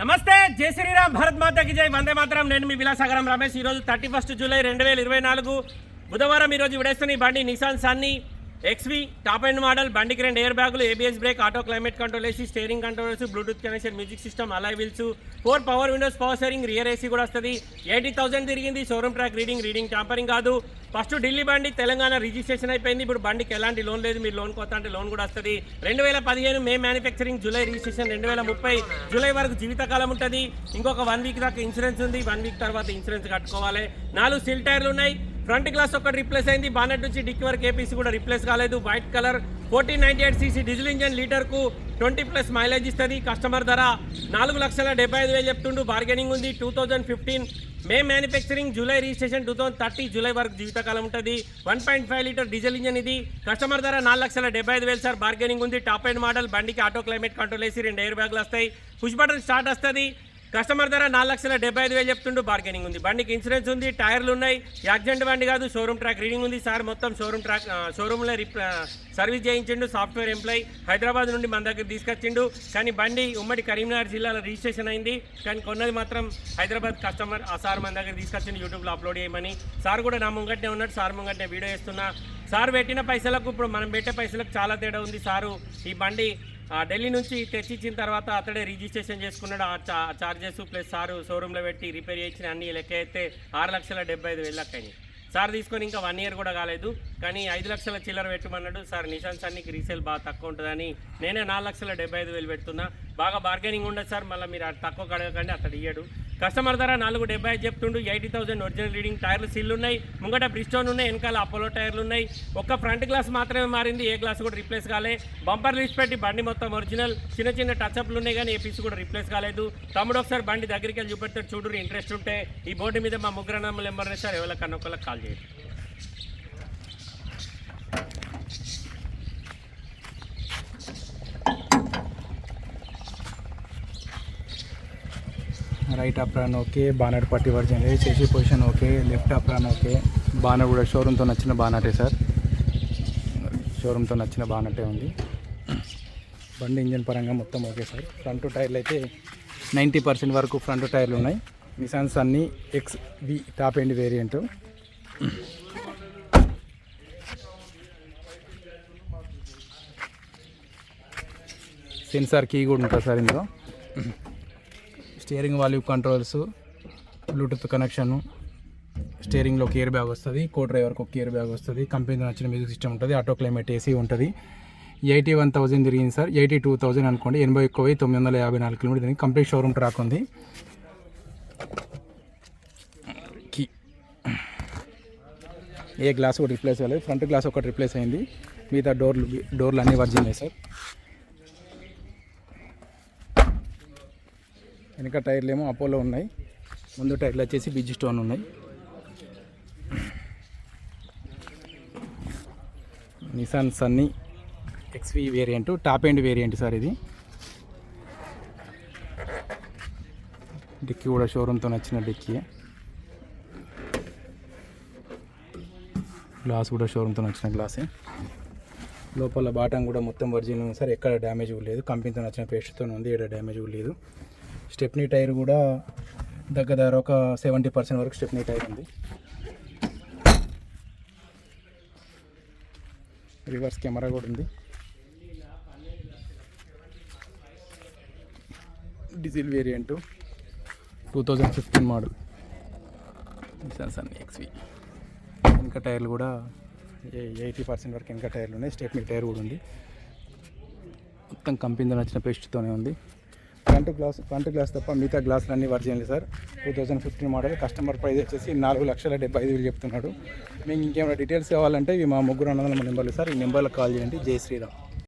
నమస్తే జై శ్రీరామ్ భారత్ మాతకి జై. వందే మాత్రం. నేను మీ విలాసాగరం రమేష్. ఈరోజు థర్టీ ఫస్ట్ జూలై రెండు వేల ఇరవై నాలుగు బుధవారం ఈరోజు విడేస్తున్న ఈ బండి Nissan Sunny XV top and model బండికి రెండు ఎయిర్ బ్యాగులు ABS brake auto climate control AC steering controls Bluetooth connection music system అలా wheels four power windows power steering rear AC కూడా వస్తుంది. ఎయిటీ థౌసండ్ తిరిగింది showroom track reading reading tampering కాదు. First Delhi బండి Telangana registration అయిపోయింది. ఇప్పుడు బండికి ఎలాంటి లోన్ లేదు మీరు లోన్ కొత్త అంటే లోన్ కూడా వస్తుంది. రెండు వేల పదిహేను మే మ్యానుఫ్యాక్చరింగ్ జూలై రిజిస్ట్రేషన్ రెండు వేల ముప్పై జూలై వరకు జీవితకాలం ఉంటుంది. ఇంకొక వన్ వీక్ దాకా ఇన్సూరెన్స్ ఉంది. వన్ వీక్ తర్వాత ఇన్సూరెన్స్ కట్టుకోవాలి. నాలుగు సిల్ టైర్లు ఉన్నాయి. ఫ్రంట్ గ్లాస్ ఒకటి రిప్లేస్ అయింది. బానెట్ నుంచి డిక్కి వరకు ఏపీసీ కూడా రిప్లేస్ కాలేదు. White colour fourteen ninety eight CC diesel engine లీటర్కు twenty plus mileage ఇస్తుంది. కస్టమర్ ధర నాలుగు లక్షల డెబ్బై ఐదు వేలు చెప్తుండు. బార్గెనింగ్ ఉంది. Two thousand fifteen May manufacturing July registration two thousand thirty July వరకు జీవితకాలం ఉంటుంది. One point five litre diesel engine ఇది. కస్టమర్ ధర నాలుగు లక్షల డెబ్బై ఐదు వేలు సార్ బార్గెనింగ్ ఉంది. టాప్ అండ్ మోడల్ బండికి ఆటో క్లైమేట్ కంట్రోల్ వేసి రెండు ఎయిర్ బ్యాగులు వస్తాయి. పుష్ బటన్ స్టార్ట్ వస్తుంది. కస్టమర్ ధర నాలుగు లక్షల డెబ్బై ఐదు వేలు చెప్తుండు బార్గెనింగ్ ఉంది. బండికి ఇన్సూరెన్స్ ఉంది టైర్లు ఉన్నాయి. యాక్సిడెంట్ బండి కాదు షోరూమ్ ట్రాక్ రీడింగ్ ఉంది. సార్ మొత్తం షోరూమ్ ట్రాక్ షోరూమ్లో రిప్ సర్వీస్ చేయించిండు సాఫ్ట్వేర్ ఎంప్లాయ్ హైదరాబాద్ నుండి మన దగ్గర తీసుకొచ్చిండు. కానీ బండి ఉమ్మడి కరీంనగర్ జిల్లాలో రిజిస్ట్రేషన్ అయింది. కానీ కొన్నది మాత్రం హైదరాబాద్ కస్టమర్ ఆ సార్ మన దగ్గర తీసుకొచ్చిండు యూట్యూబ్లో అప్లోడ్ చేయమని. సార్ కూడా నా ముంగట్నే ఉన్నాడు. సార్ ముంగట్నే వీడియో చేస్తున్నా. సార్ పెట్టిన పైసలకు ఇప్పుడు మనం పెట్టే పైసలకు చాలా తేడా ఉంది. సారు ఈ బండి ఢిల్లీ నుంచి తెచ్చిచ్చిన తర్వాత అతడే రిజిస్ట్రేషన్ చేసుకున్నాడు. ఆ చా- చార్జెస్ ప్లస్ సారు షోరూంలో పెట్టి రిపేర్ చేసిన అన్ని లెక్క అయితే ఆరు లక్షల డెబ్బై ఐదు వేలు లెక్క సార్ తీసుకొని ఇంకా వన్ ఇయర్ కూడా కాలేదు. కానీ ఐదు లక్షల చిల్లర పెట్టమన్నాడు. సార్ నిశాంత్ సన్నికి రీసేల్ బాగా తక్కువ ఉంటుందని నేనే నాలుగు లక్షల డెబ్బై ఐదు వేలు పెడుతున్నా. బాగా బార్గెనింగ్ ఉండదు సార్ మళ్ళీ మీరు తక్కువ కడగకండి అతడు ఇయ్యడు. కస్టమర్ ధర నాలుగు డెబ్బై చెప్తుండు. ఎయిటీ థౌసండ్ ఒరిజినల్ రీడింగ్ టైర్లు సీల్ ఉన్నాయి. ముంగట బ్రిస్టోన్ ఉన్నాయి వెనకాల అపోలో టైర్లు ఉన్నాయి. ఒక్క ఫ్రంట్ గ్లాస్ మాత్రమే మారింది ఏ గ్లాస్ కూడా రిప్లేస్ కాలే. బంపర్ లిస్ట్ పెట్టి బండి మొత్తం ఒరిజినల్. చిన్న చిన్న టచ్అప్లు ఉన్నాయి కానీ ఏ పీస్ కూడా రిప్లేస్ కాలేదు. తమ్ముడు ఒకసారి బండి దగ్గరికి వెళ్ళి చూపెడతాడు. చూడు ఇంట్రెస్ట్ ఉంటే ఈ బోర్డు మీద మా ముగ్గురు నెంబర్ నెంబర్ సార్ ఎవరికన్నా ఒకళ్ళకి కాల్ చేయండి. రైట్ అప్రాన్ ఓకే బానర్ పట్టి వర్జన్ చేసి position okay left apron okay banner కూడా షోరూమ్తో నచ్చిన బానటే సార్ షోరూమ్తో నచ్చిన బానటే ఉంది. బండి ఇంజన్ పరంగా మొత్తం ఓకే సార్ ఫ్రంట్ టైర్లు అయితే నైంటీ పర్సెంట్ వరకు ఫ్రంట్ టైర్లు ఉన్నాయి. నిసాన్స్ అన్నీ X V top end variant sensor key కూడా ఉంటుంది సార్ ఇందులో. Steering value controls Bluetooth connection స్టీరింగ్లో ఒక ఇయర్ బ్యాగ్ వస్తుంది కో డ్రైవర్కి ఒక ఇయర్ బ్యాగ్ వస్తుంది కంపెనీ నచ్చిన మ్యూజిక్ సిస్టమ్ ఉంటుంది ఆటో క్లైమేట్ ఏసీ ఉంటుంది. ఎయిటీ వన్ థౌసండ్ తిరిగింది సార్? ఎయిటీ టూ థౌజండ్ అనుకోండి ఎనభై ఒక్క వెయ్యి తొమ్మిది వందల యాభై నాలుగు కిలోమీటర్ తిరిగి కంప్లీట్ షోరూమ్ ట్రాక్ ఉంది. కీ ఏ గ్లాస్ ఒకటి రిప్లేస్ అవ్వలేదు. ఫ్రంట్ గ్లాస్ ఒకటి రిప్లేస్ అయింది. మిగతా డోర్లు డోర్లు అన్నీ వర్జినాయి సార్ వెనక టైర్లు ఏమో అపోలో ఉన్నాయి. ముందు టైర్లు వచ్చేసి బిజ్ స్టోన్ ఉన్నాయి. Nissan Sunny XV variant top end variant sir ఇది. డిక్కీ కూడా షోరూమ్తో నచ్చిన డిక్కీ. గ్లాస్ కూడా షోరూమ్తో నచ్చిన గ్లాసే లోపల బాటం కూడా మొత్తం ఒరిజినల్ ఉంది సార్. ఎక్కడ డ్యామేజ్ లేదు. కంపెనీతో నచ్చిన పేస్ట్తో ఉంది. ఎక్కడ డ్యామేజ్ లేదు. స్టెప్నీ టైర్ కూడా దగ్గర దగ్గర ఒక సెవెంటీ పర్సెంట్ వరకు స్టెప్నీ టైర్ ఉంది. రివర్స్ కెమెరా కూడా ఉంది. Diesel variant two thousand fifteen model. Sun XV వెనక టైర్లు కూడా ఎయిటీ పర్సెంట్ వరకు వెనక టైర్లు ఉన్నాయి. స్టెప్నీ టైర్ కూడా ఉంది. మొత్తం కంపెనీతో నచ్చిన పేస్ట్తోనే ఉంది. ఫ్రంట్ గ్లాస్ ఫ్రంట్ గ్లాస్ తప్ప మిగతా గ్లాసులు అన్నీ original sir. Two thousand fifteen model customer price వచ్చేసి నాలుగు లక్షల డెబ్బై ఐదు వేలు చెప్తున్నాడు. మీకు ఇంకేమైనా డీటెయిల్స్ కావాలంటే ఇవి మా ముగ్గురు అన్నదల నెంబర్లు సార్. ఈ నెంబర్లకు కాల్ చేయండి. జై శ్రీరామ్.